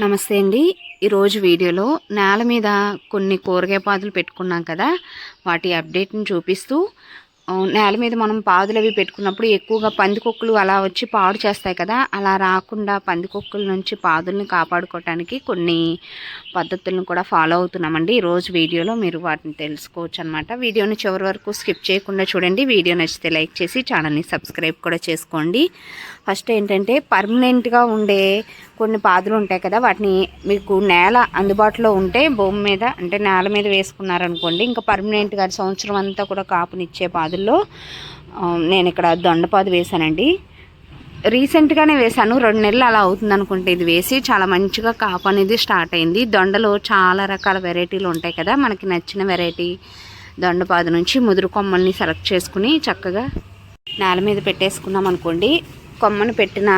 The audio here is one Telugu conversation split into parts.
నమస్తే అండి. ఈరోజు వీడియోలో నేల మీద కొన్ని కూరగాయ పాదులు పెట్టుకున్నాం కదా వాటి అప్డేట్ని చూపిస్తూ నేల మీద మనం పాదులు అవి పెట్టుకున్నప్పుడు ఎక్కువగా పందికొక్కులు అలా వచ్చి పాడు చేస్తాయి కదా అలా రాకుండా పందికొక్కుల నుంచి పాదుల్ని కాపాడుకోవటానికి కొన్ని పద్ధతులను కూడా ఫాలో అవుతున్నామండి. ఈరోజు వీడియోలో మీరు వాటిని తెలుసుకోవచ్చు అనమాట వీడియోని చివరి వరకు స్కిప్ చేయకుండా చూడండి. వీడియో నచ్చితే లైక్ చేసి ఛానల్ని సబ్స్క్రైబ్ కూడా చేసుకోండి. ఫస్ట్ ఏంటంటే పర్మనెంట్గా ఉండే కొన్ని పాదులు ఉంటాయి కదా వాటిని మీకు నేల అందుబాటులో ఉంటే భూమి మీద అంటే నేల మీద వేసుకున్నారనుకోండి ఇంకా పర్మనెంట్గా సంవత్సరం అంతా కూడా కాపునిచ్చే పాదుల్లో నేను ఇక్కడ దొండపాదు వేశానండి. రీసెంట్గానే వేశాను రెండు నెలలు అలా అవుతుంది అనుకుంటే ఇది వేసి చాలా మంచిగా కాపు అనేది స్టార్ట్ అయింది. దొండలో చాలా రకాల వెరైటీలు ఉంటాయి కదా మనకి నచ్చిన వెరైటీ దొండపాదు నుంచి ముదురు కొమ్మల్ని సెలెక్ట్ చేసుకుని చక్కగా నేల మీద పెట్టేసుకున్నాం అనుకోండి కొమ్మను పెట్టిన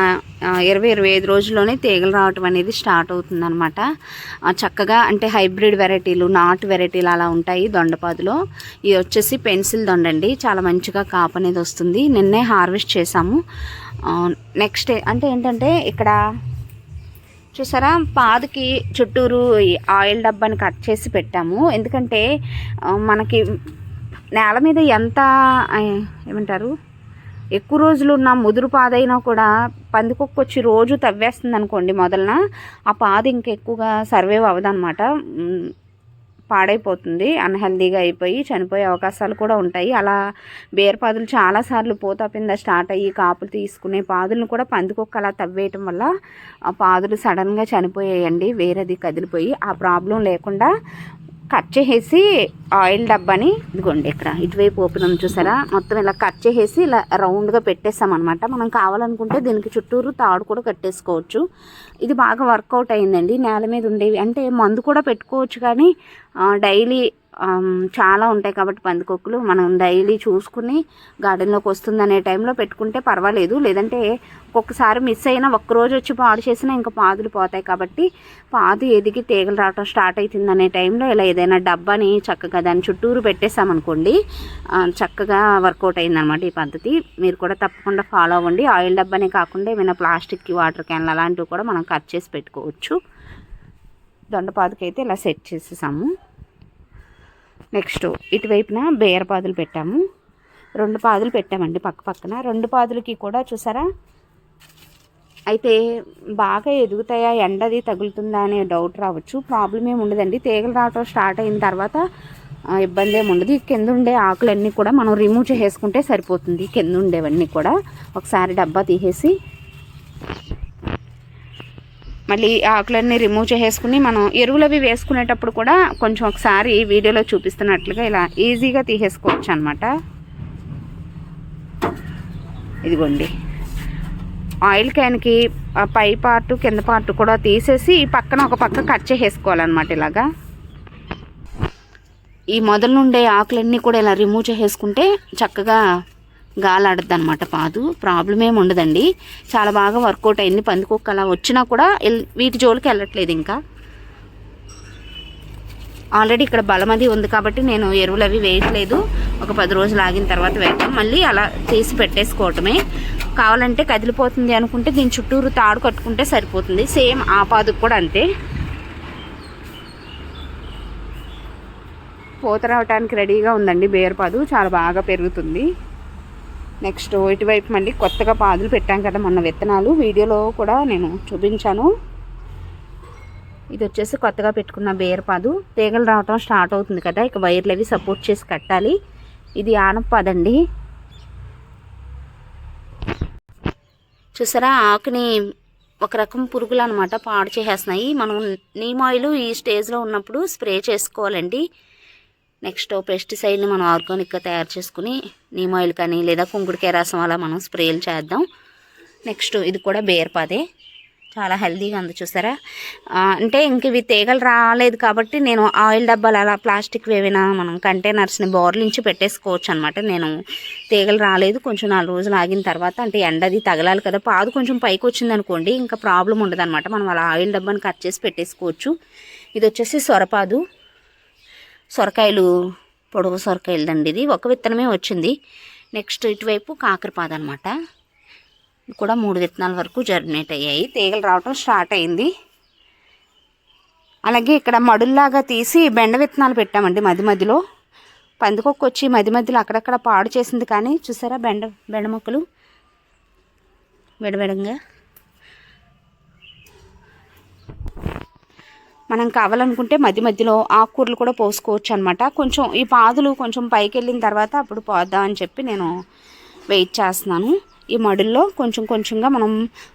ఇరవై ఇరవై ఐదు రోజుల్లోనే తీగలు రావటం అనేది స్టార్ట్ అవుతుందన్నమాట. చక్కగా అంటే హైబ్రిడ్ వెరైటీలు నాటు వెరైటీలు అలా ఉంటాయి దొండపాదులో. ఇది వచ్చేసి పెన్సిల్ దొండ అండి. చాలా మంచిగా కాపు అనేది వస్తుంది. నిన్నే హార్వెస్ట్ చేసాము నెక్స్ట్ అంటే ఏంటంటే ఇక్కడ చూసారా పాదుకి చుట్టూరు ఆయిల్ డబ్బాని కట్ చేసి పెట్టాము. ఎందుకంటే మనకి నేల మీద ఎంత ఏమంటారు? ఎక్కువ రోజులు ఉన్న ముదురు పాదైనా కూడా పందికొక్కు వచ్చి రోజు తవ్వేస్తుంది అనుకోండి మొదలన ఆ పాదు ఇంకెక్కువగా సర్వైవ్ అవ్వదన్నమాట. పాడైపోతుంది అన్హెల్దీగా అయిపోయి చనిపోయే అవకాశాలు కూడా ఉంటాయి. అలా బేర పాదులు చాలాసార్లు పూత స్టార్ట్ అయ్యి కాపులు తీసుకునే పాదులను కూడా పందికొక్క అలా తవ్వేయటం వల్ల ఆ పాదులు సడన్గా చనిపోయాయండి వేరేది కదిలిపోయి. ఆ ప్రాబ్లం లేకుండా కట్ చేసేసి ఆయిల్ డబ్బాని ఇదిగోండి ఇక్కడ. ఇటువైపు ఓపెన్ ఉంది చూసారా? మొత్తం ఇలా కట్ చేసేసి ఇలా రౌండ్గా పెట్టేస్తామన్నమాట మనం కావాలనుకుంటే దీనికి చుట్టూరు తాడు కూడా కట్టేసుకోవచ్చు. ఇది బాగా వర్కౌట్ అయిందండి. నేల మీద ఉండేవి అంటే మందు కూడా పెట్టుకోవచ్చు కానీ డైలీ చాలా ఉంటాయి కాబట్టి పందికొక్కులు మనం డైలీ చూసుకుని గార్డెన్లోకి వస్తుందనే టైంలో పెట్టుకుంటే పర్వాలేదు. లేదంటే ఒక్కొక్కసారి మిస్ అయినా ఒక్కరోజు వచ్చి పాడు చేసినా ఇంకా పాదులు పోతాయి కాబట్టి పాదు ఎదిగి తీగలు రావటం స్టార్ట్ అవుతుంది అనే టైంలో ఇలా ఏదైనా డబ్బాని చక్కగా దాని చుట్టూరు పెట్టేసామనుకోండి చక్కగా వర్కౌట్ అయిందనమాట ఈ పద్ధతి. మీరు కూడా తప్పకుండా ఫాలో అవ్వండి. ఆయిల్ డబ్బానే కాకుండా ఏమైనా ప్లాస్టిక్కి వాటర్ క్యాన్లు అలాంటివి కూడా మనం కట్ చేసి పెట్టుకోవచ్చు. దొండపాదుకైతే ఇలా సెట్ చేసేసాము. నెక్స్ట్ ఇటువైపున బేర పాదులు పెట్టాము. రెండు పాదులు పెట్టామండి పక్క పక్కన. రెండు పాదులకి కూడా చూసారా? అయితే బాగా ఎదుగుతాయా? ఎండది తగులుతుందా అనే డౌట్ రావచ్చు. ప్రాబ్లం ఏమి ఉండదండి. తీగలు రావటం స్టార్ట్ అయిన తర్వాత ఇబ్బంది ఏమి ఉండదు. కింద ఉండే ఆకులన్నీ కూడా మనం రిమూవ్ చేసేసుకుంటే సరిపోతుంది. కింద ఉండేవన్నీ కూడా. ఒకసారి డబ్బా తీసేసి మళ్ళీ ఆకులన్నీ రిమూవ్ చేసేసుకుని మనం ఎరువులు అవి వేసుకునేటప్పుడు కూడా కొంచెం ఒకసారి వీడియోలో చూపిస్తున్నట్లుగా ఇలా ఈజీగా తీసేసుకోవచ్చు అనమాట ఇదిగోండి. ఆయిల్ క్యాన్కి పై పార్ట్ కింద పార్ట్ కూడా తీసేసి ఈ పక్కన ఒక పక్క కట్ చేసేసుకోవాలన్నమాట ఇలాగా. ఈ మొదలు నుండే ఆకులన్నీ కూడా ఇలా రిమూవ్ చేసేసుకుంటే చక్కగా గాలాడద్దు అనమాట పాదు. ప్రాబ్లం ఏమి ఉండదండి. చాలా బాగా వర్కౌట్ అయింది. పందికొక్క అలా వచ్చినా కూడా వీటి జోలికి వెళ్ళట్లేదు ఇంకా. ఆల్రెడీ ఇక్కడ బలం అది ఉంది కాబట్టి నేను ఎరువులు అవి వేయట్లేదు. ఒక పది రోజులు ఆగిన తర్వాత వేద్దాం. మళ్ళీ అలా తీసి పెట్టేసుకోవటమే. కావాలంటే కదిలిపోతుంది అనుకుంటే దీని చుట్టూరు తాడు కట్టుకుంటే సరిపోతుంది. సేమ్ ఆ పాదుకు కూడా అంతే. పూత రావడానికి రెడీగా ఉందండి బేరపాదు చాలా బాగా పెరుగుతుంది. నెక్స్ట్ ఇటువైపు మళ్ళీ కొత్తగా పాదులు పెట్టాం కదా మొన్న విత్తనాలు. వీడియోలో కూడా నేను చూపించాను. ఇది వచ్చేసి కొత్తగా పెట్టుకున్న బేరపాదు తీగలు రావటం స్టార్ట్ అవుతుంది కదా ఇక వైర్లు అవి సపోర్ట్ చేసి కట్టాలి. ఇది ఆనపాదండి చూసారా ఆకుని ఒక రకం పురుగులు అనమాట పాడు చేసేస్తున్నాయి. మనం నీమ్ ఆయిల్ ఈ స్టేజ్లో ఉన్నప్పుడు స్ప్రే చేసుకోవాలండి. నెక్స్ట్ పెస్టిసైడ్ని మనం ఆర్గానిక్గా తయారు చేసుకుని నీమ్ ఆయిల్ కానీ లేదా కుంకుడుకే రసం అలా మనం స్ప్రేలు చేద్దాం. నెక్స్ట్ ఇది కూడా బేర్పాదే చాలా హెల్దీగా ఉంది చూసారా? అంటే ఇంక ఇవి తీగలు రాలేదు కాబట్టి నేను ఆయిల్ డబ్బాలు అలా ప్లాస్టిక్ ఏవైనా మనం కంటైనర్స్ని బోర్లించి పెట్టేసుకోవచ్చు అనమాట నేను తీగలు రాలేదు. కొంచెం నాలుగు రోజులు ఆగిన తర్వాత అంటే ఎండది తగలాలి కదా. పాదు కొంచెం పైకి వచ్చింది అనుకోండి ఇంకా ప్రాబ్లం ఉండదు మనం అలా ఆయిల్ డబ్బాని కట్ చేసి పెట్టేసుకోవచ్చు. ఇది వచ్చేసి సొరపాదు. సొరకాయలు పొడవు సొరకాయలు దండి ఇది. ఒక విత్తనమే వచ్చింది. నెక్స్ట్ ఇటువైపు కాకరపాద అనమాట కూడా మూడు విత్తనాల వరకు జర్మినేట్ అయ్యాయి. తీగలు రావటం స్టార్ట్ అయింది. అలాగే ఇక్కడ మడుల్లాగా తీసి బెండ విత్తనాలు పెట్టామండి మధ్య మధ్యలో. పందికొక్క వచ్చి మధ్య మధ్యలో అక్కడక్కడ పాడు చేసింది కానీ చూసారా బెండ బెండ మొక్కలు? విడవిడంగా మనం కావాలనుకుంటే మధ్య మధ్యలో ఆకుకూరలు కూడా పోసుకోవచ్చు అనమాట కొంచెం ఈ పాదులు కొంచెం పైకి వెళ్ళిన తర్వాత అప్పుడు పోద్దాం అని చెప్పి నేను వెయిట్ చేస్తున్నాను. ఈ మడుల్లో కొంచెం కొంచెంగా మనం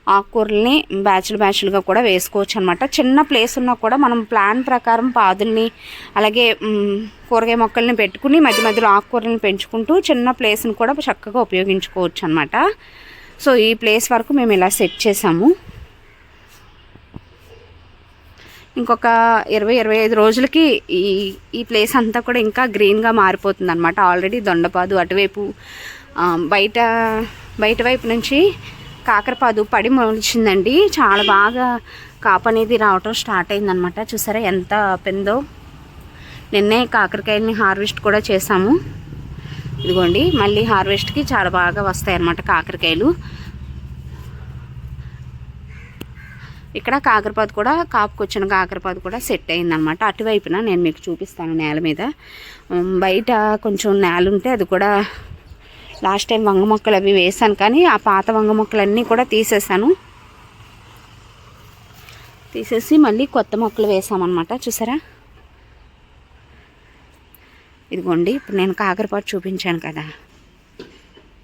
ఆకుకూరల్ని బ్యాచ్లు బ్యాచ్లుగా కూడా వేసుకోవచ్చు అనమాట చిన్న ప్లేస్ ఉన్నా కూడా మనం ప్లాన్ ప్రకారం పాదుల్ని అలాగే కూరగాయ మొక్కల్ని పెట్టుకుని మధ్య మధ్యలో ఆకుకూరల్ని పెంచుకుంటూ చిన్న ప్లేస్ని కూడా చక్కగా ఉపయోగించుకోవచ్చు అనమాట సో ఈ ప్లేస్ వరకు మేము ఇలా సెట్ చేసాము. ఇంకొక ఇరవై ఇరవై ఐదు రోజులకి ఈ ఈ ప్లేస్ అంతా కూడా ఇంకా గ్రీన్గా మారిపోతుంది అనమాట ఆల్రెడీ దొండపాదు అటువైపు బయట బయట వైపు నుంచి కాకరపాదు పడి మొలిచిందండి. చాలా బాగా కాపు అనేది రావటం స్టార్ట్ అయిందనమాట చూసారా ఎంత పెందో నిన్నే కాకరకాయలని హార్వెస్ట్ కూడా చేసాము ఇదిగోండి మళ్ళీ హార్వెస్ట్కి చాలా బాగా వస్తాయి అన్నమాట కాకరకాయలు. ఇక్కడ కాకరపాదు కూడా కాపుకొచ్చిన కాకరపాదు కూడా సెట్ అయిందనమాట అటువైపున నేను మీకు చూపిస్తాను నేల మీద. బయట కొంచెం నేల ఉంటే అది కూడా లాస్ట్ టైం వంగ మొక్కలు అవి వేసాను కానీ ఆ పాత వంగ మొక్కలన్నీ కూడా తీసేసాను తీసేసి మళ్ళీ కొత్త మొక్కలు వేసామన్నమాట చూసారా? ఇదిగోండి ఇప్పుడు నేను కాకరపాటు చూపించాను కదా.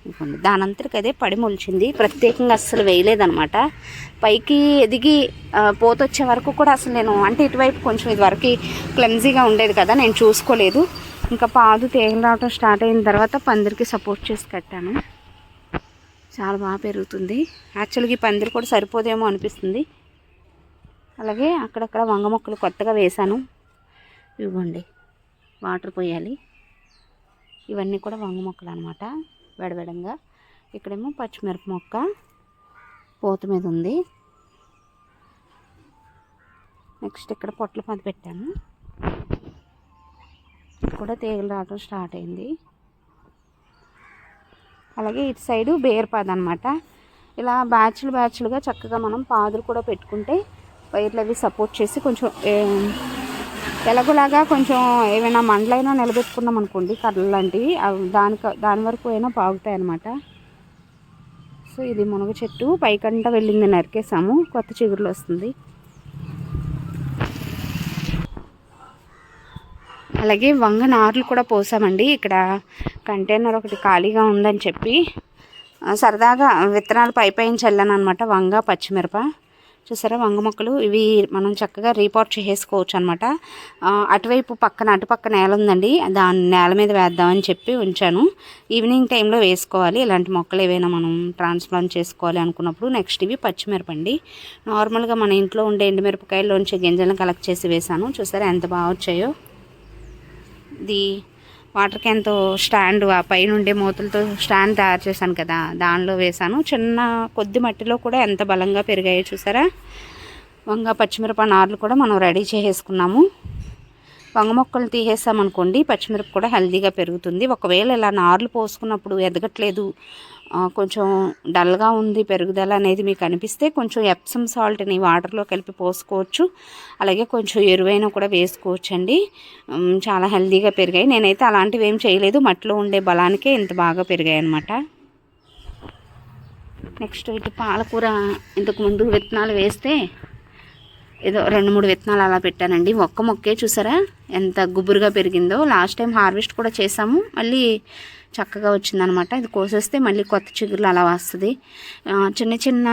ఇదిగోండి దానంతటికి అదే పడి మొలిచింది. ప్రత్యేకంగా అస్సలు వేయలేదనమాట పైకి ఎదిగి పోతొచ్చే వరకు కూడా అసలు నేను అంటే ఇటువైపు కొంచెం ఇది వరకు క్లమ్జీగా ఉండేది కదా నేను చూసుకోలేదు. ఇంకా పాదు తేగలు రావడం స్టార్ట్ అయిన తర్వాత పందిరికి సపోర్ట్ చేసి కట్టాను. చాలా బాగా పెరుగుతుంది. యాక్చువల్గా ఈ పందిరి కూడా సరిపోదేమో అనిపిస్తుంది. అలాగే అక్కడక్కడ వంగ మొక్కలు కొత్తగా వేశాను. ఇవ్వండి వాటర్ పోయాలి. ఇవన్నీ కూడా వంగ మొక్కలు అనమాట వెడవెడంగా. ఇక్కడేమో పచ్చిమిరప మొక్క పోత మీద ఉంది. నెక్స్ట్ ఇక్కడ పొట్ల పది పెట్టాను. కూడా తీగలు రావడం స్టార్ట్ అయింది. అలాగే ఇటు సైడు బేర్పాదు అనమాట ఇలా బ్యాచ్లు బ్యాచ్లుగా చక్కగా మనం పాదులు కూడా పెట్టుకుంటే వైర్లు అవి సపోర్ట్ చేసి కొంచెం ఎలాగోలాగా కొంచెం ఏమైనా మండలైనా నిలబెట్టుకున్నాం అనుకోండి కర్రలు లాంటివి అవి దాని దాని వరకు అయినా బాగుతాయి అనమాట సో ఇది మునగ చెట్టు. పైకంట వెళ్ళింది నరికేసాము. కొత్త చిగురులు వస్తుంది. అలాగే వంగ నార్లు కూడా పోసామండి. ఇక్కడ కంటైనర్ ఒకటి ఖాళీగా ఉందని చెప్పి సరదాగా విత్తనాలు పై పైన చల్లాను అనమాట వంగ పచ్చిమిరప. చూసారా? వంగ మొక్కలు ఇవి మనం చక్కగా రీపాట్ చేసుకోవచ్చు అనమాట అటువైపు పక్కన అటుపక్క నేల ఉందండి దాని నేల మీద వేద్దామని చెప్పి ఉంచాను. ఈవినింగ్ టైంలో వేసుకోవాలి. ఇలాంటి మొక్కలు ఏవైనా మనం ట్రాన్స్ప్లాంట్ చేసుకోవాలి అనుకున్నప్పుడు నెక్స్ట్ ఇవి పచ్చిమిరపండి. నార్మల్గా మన ఇంట్లో ఉండే ఎండుమిరపకాయల్లోంచి గింజలను కలెక్ట్ చేసి వేసాను చూసారా ఎంత బాగా వచ్చాయో? ఇది వాటర్ క్యాన్తో స్టాండ్ ఆ పైన ఉండే మూతలతో స్టాండ్ తయారు చేశాను కదా దానిలో వేశాను. చిన్న కొద్ది మట్టిలో కూడా ఎంత బలంగా పెరిగాయో చూసారా? వంగ పచ్చిమిరప నార్లు కూడా మనం రెడీ చేసేసుకున్నాము. వంగ మొక్కలు తీసేసామనుకోండి పచ్చిమిరప కూడా హెల్దీగా పెరుగుతుంది. ఒకవేళ ఇలా నార్లు పోసుకున్నప్పుడు ఎదగట్లేదు కొంచెం డల్గా ఉంది పెరుగుదల అనేది మీకు అనిపిస్తే కొంచెం ఎప్సమ్ సాల్ట్ని వాటర్లో కలిపి పోసుకోవచ్చు. అలాగే కొంచెం ఎరువైనా కూడా వేసుకోవచ్చు అండి చాలా హెల్దీగా పెరిగాయి. నేనైతే అలాంటివి ఏం చేయలేదు. మట్టిలో ఉండే బలానికే ఇంత బాగా పెరిగాయి అనమాట నెక్స్ట్ ఇటు పాలకూర ఇంతకు ముందు విత్తనాలు వేస్తే ఏదో రెండు మూడు విత్తనాలు అలా పెట్టానండి. ఒక్క మొక్కే చూసారా? ఎంత గుబురుగా పెరిగిందో. లాస్ట్ టైం హార్వెస్ట్ కూడా చేసాము. మళ్ళీ చక్కగా వచ్చిందనమాట. ఇది కోసేస్తే మళ్ళీ కొత్త చిగురులు అలా వస్తుంది. చిన్న చిన్న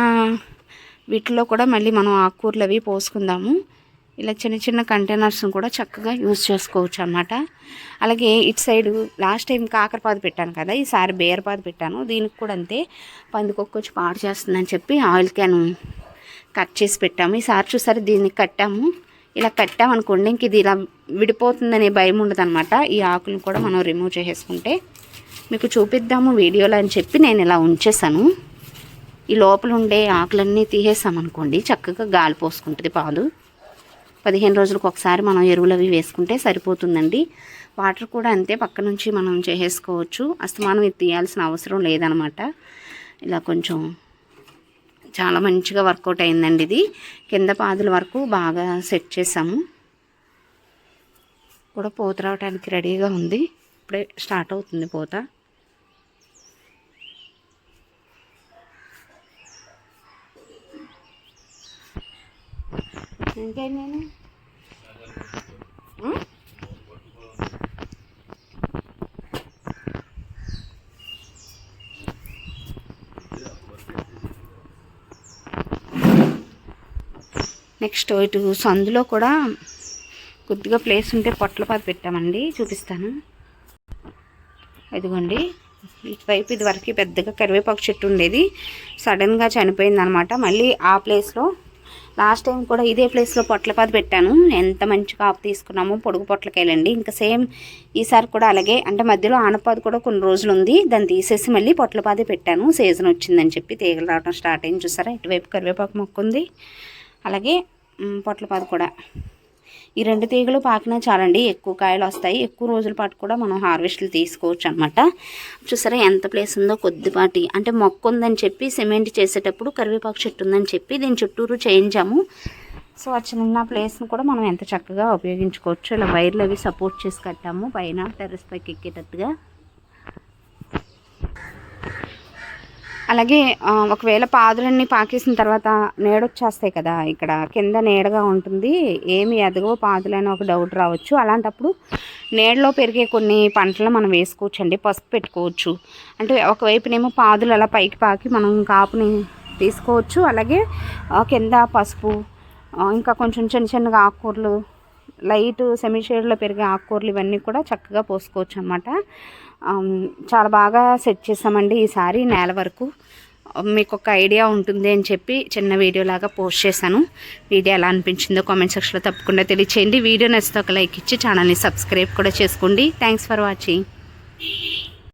వీటిలో కూడా మళ్ళీ మనం ఆకుకూరలు అవి పోసుకుందాము. ఇలా చిన్న చిన్న కంటైనర్స్ని కూడా చక్కగా యూజ్ చేసుకోవచ్చు అనమాట అలాగే ఇటు సైడు లాస్ట్ టైం కాకరపాదు పెట్టాను కదా ఈసారి బేరపాదు పెట్టాను. దీనికి కూడా అంతే. పందికొక్క వచ్చి పాడు చేస్తుందని చెప్పి ఆయిల్ క్యాన్ కట్ చేసి పెట్టాము. ఈసారి చూసారు దీన్ని కట్టాము. ఇలా కట్టామనుకోండి ఇంక ఇది ఇలా విడిపోతుందనే భయం ఉండదన్నమాట. ఈ ఆకులను కూడా మనం రిమూవ్ చేసేసుకుంటే మీకు చూపిద్దాము వీడియోలో అని చెప్పి నేను ఇలా ఉంచేసాను ఈ లోపల ఉండే ఆకులన్నీ తీసేసామనుకోండి చక్కగా గాలి పోసుకుంటుంది పాలు పదిహేను రోజులకు ఒకసారి మనం ఎరువులు అవి వేసుకుంటే సరిపోతుందండి. వాటర్ కూడా అంతే పక్క నుంచి మనం చేసేసుకోవచ్చు. అస్తమానం ఇది తీయాల్సిన అవసరం లేదనమాట ఇలా కొంచెం చాలా మంచిగా వర్కౌట్ అయిందండి ఇది. కింద పాదుల వరకు బాగా సెట్ చేసాము కూడా పూత రావడానికి రెడీగా ఉంది. ఇప్పుడే స్టార్ట్ అవుతుంది పూత. ఇంకేంటి నెక్స్ట్ ఇటు సందులో కూడా కొద్దిగా ప్లేస్ ఉంటే పొట్లపాతి పెట్టామండి చూపిస్తాను. ఇదిగోండి ఇటువైపు ఇదివరకు పెద్దగా కరివేపాకు చెట్టు ఉండేది సడన్గా చనిపోయింది అనమాట మళ్ళీ ఆ ప్లేస్లో లాస్ట్ టైం కూడా ఇదే ప్లేస్లో పొట్లపాది పెట్టాను. ఎంత మంచి కాపు తీసుకున్నామో పొడుగు పొట్లకాయలండి. ఇంకా సేమ్ ఈసారి కూడా అలాగే అంటే మధ్యలో ఆనపాది కూడా కొన్ని రోజులు ఉంది. దాన్ని తీసేసి మళ్ళీ పొట్లపాది పెట్టాను. సీజన్ వచ్చిందని చెప్పి తీగలు రావడం స్టార్ట్ అయింది. చూసారా? ఇటువైపు కరివేపాకు మొక్క ఉంది. అలాగే పొట్లపాది కూడా. ఈ రెండు తీగలు పాకినా చాలండి. ఎక్కువ కాయలు వస్తాయి. ఎక్కువ రోజుల పాటు కూడా మనం హార్వెస్ట్లు తీసుకోవచ్చు అనమాట చూసారా ఎంత ప్లేస్ ఉందో కొద్దిపాటి. అంటే మొక్క ఉందని చెప్పి సిమెంట్ చేసేటప్పుడు కరివేపాకు చెట్టు ఉందని చెప్పి దీని చుట్టూరు చేయించాము. సో ఆ చిన్న ప్లేస్ని కూడా మనం ఎంత చక్కగా ఉపయోగించుకోవచ్చు. ఇలా వైర్లు అవి సపోర్ట్ చేసి కట్టాము. పైన టెర్రస్ పైకి ఎక్కేటట్టుగా. అలాగే ఒకవేళ పాదులన్నీ పాకేసిన తర్వాత నీడొచ్చేస్తాయి కదా ఇక్కడ కింద నీడగా ఉంటుంది ఏమి ఎదగో పాదులని ఒక డౌట్ రావచ్చు. అలాంటప్పుడు నీడలో పెరిగే కొన్ని పంటలు మనం వేసుకోవచ్చు అండి పసుపు పెట్టుకోవచ్చు. అంటే ఒకవైపునేమో పాదులు అలా పైకి పాకి మనం కాపుని తీసుకోవచ్చు. అలాగే కింద పసుపు ఇంకా కొంచెం చిన్న చిన్నగా ఆకుకూరలు లైట్ సెమీ షేడ్లో పెరిగే ఆకుకూరలు ఇవన్నీ కూడా చక్కగా పోసుకోవచ్చు అనమాట చాలా బాగా సెట్ చేసామండి ఈసారి నేల వరకు. మీకు ఒక ఐడియా ఉంటుంది అని చెప్పి చిన్న వీడియో లాగా పోస్ట్ చేశాను. వీడియో ఎలా అనిపించిందో కామెంట్ సెక్షన్లో తప్పకుండా తెలియచేయండి. వీడియో నచ్చితే ఒక లైక్ ఇచ్చి ఛానల్ని సబ్స్క్రైబ్ కూడా చేసుకోండి. Thanks for watching.